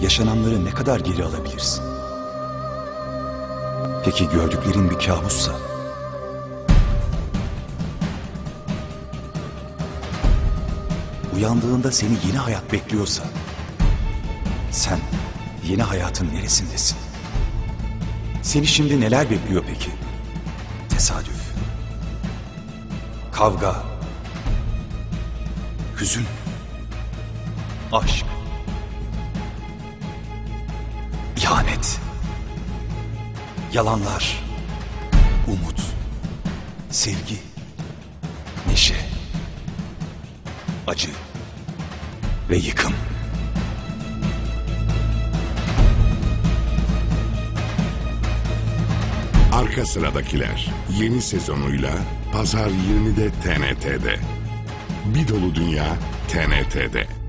yaşananları ne kadar geri alabilirsin? Peki gördüklerin bir kabussa? Uyandığında seni yeni hayat bekliyorsa, sen yeni hayatın neresindesin? Seni şimdi neler bekliyor peki? Tesadüf. Kavga. Hüzün. Aşk. İhanet. Yalanlar. Umut. Sevgi. Neşe. Acı. Ve yıkım. Arka Sıradakiler yeni sezonuyla Pazar 20'de TNT'de. Bir dolu dünya TNT'de.